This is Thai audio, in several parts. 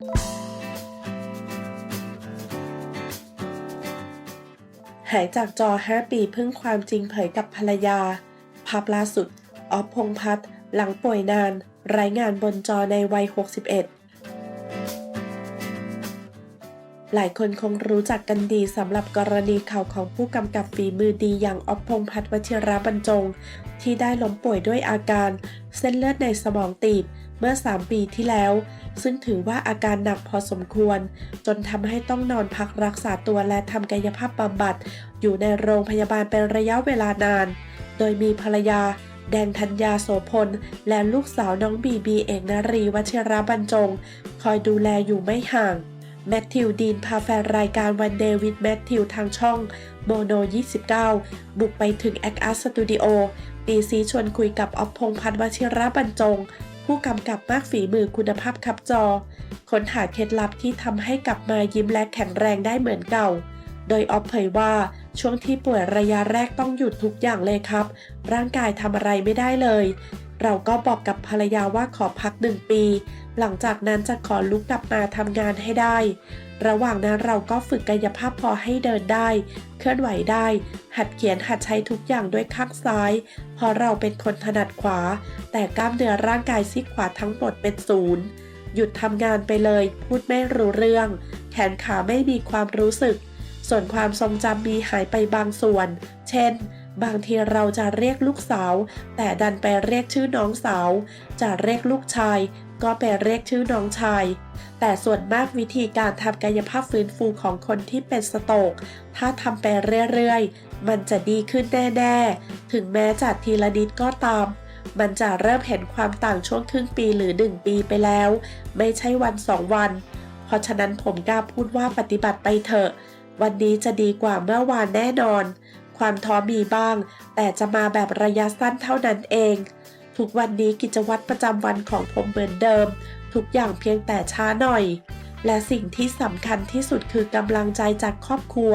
หายจากจอ 5 ปีพึ่งความจริงเผยกับภรรยา ภาพล่าสุด ออฟพงพัฒน์หลังป่วยนานไร้งานบนจอในวัย 61 หลายคนคงรู้จักกันดีสำหรับกรณีข่าวของผู้กำกับฝีมือดีอย่างออฟพงษ์พัฒน์วชิระบรรจง ที่ได้ล้มป่วยด้วยอาการ เส้นเลือดในสมองตีบเมื่อ 3 ปีที่แล้ว ซึ่งถือว่าอาการหนักพอสมควร จนทำให้ต้องนอนพักรักษาตัวและทำกายภาพบำบัด อยู่ในโรงพยาบาลเป็นระยะเวลานาน โดยมีภรรยา แดงธัญญาโสพล และลูกสาวน้องบีบีเอกนรีวชิระบรรจง คอยดูแลอยู่ไม่ห่าง แมทธิวดีนพาแฟนรายการวันเดวิดแมทธิวทางช่องโมโน 29 บุกไปถึงแอคอาร์สตูดิโอตีซีชวนคุยกับออฟพงพัฒน์วชิระบรรจง ผู้กำกับมากฝีมือคุณภาพขับจอ ค้นหาเคล็ดลับที่ทำให้กลับมายิ้มและแข็งแรงได้เหมือนเก่า โดยออฟเผยว่าช่วงที่ป่วยระยะแรกต้องหยุดทุกอย่างเลยครับ ร่างกายทำอะไรไม่ได้เลย เราก็บอกกับภรรยาว่าขอพักหนึ่งปี หลังจากนั้นจะขอลุกกลับมาทำงานให้ได้ ระหว่างนั้นเราก็ฝึกกายภาพพอให้เดินได้ เคลื่อนไหวได้ หัดเขียนหัดใช้ทุกอย่างด้วยข้างซ้าย เพราะเราเป็นคนถนัดขวา แต่กล้ามเนื้อร่างกายซีกขวาทั้งหมดเป็นศูนย์ หยุดทำงานไปเลย พูดไม่รู้เรื่อง แขนขาไม่มีความรู้สึก ส่วนความทรงจำมีหายไปบางส่วน เช่น บางทีเราจะเรียกลูกสาว แต่ดันไปเรียกชื่อน้องสาว จะเรียกลูกชาย ก็ไปเรียกชื่อน้องชาย แต่ส่วนมากวิธีการทำกายภาพฟื้นฟูของคนที่เป็นสโตก ถ้าทำไปเรื่อยๆ มันจะดีขึ้นแน่ๆ ถึงแม้จะทีละนิดก็ตามมันจะเริ่มเห็นความต่างช่วงครึ่งปีหรือ 1 ปีไปแล้ว ไม่ใช่วันสองวัน เพราะฉะนั้นผมกล้าพูดว่าปฏิบัติไปเถอะ วันนี้จะดีกว่าเมื่อวานแน่นอน ความท้อมีบ้าง แต่จะมาแบบระยะสั้นเท่านั้นเอง ทุกวันนี้กิจวัตรประจำวันของผมเหมือนเดิม ทุกอย่างเพียงแต่ช้าหน่อย และสิ่งที่สำคัญที่สุดคือกำลังใจจากครอบครัว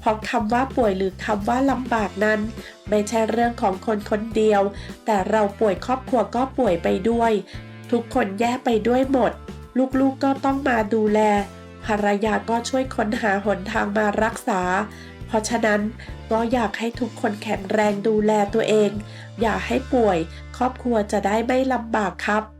เพราะคำว่าป่วยหรือคำว่าลำบากนั้น ไม่ใช่เรื่องของคนคนเดียว แต่เราป่วยครอบครัวก็ป่วยไปด้วย ทุกคนแย่ไปด้วยหมด ลูกๆก็ต้องมาดูแลภรรยาก็ช่วยค้นหาหนทางมารักษา เพราะฉะนั้นก็อยากให้ทุกคนแข็งแรงดูแลตัวเอง อย่าให้ป่วย ครอบครัวจะได้ไม่ลำบากครับ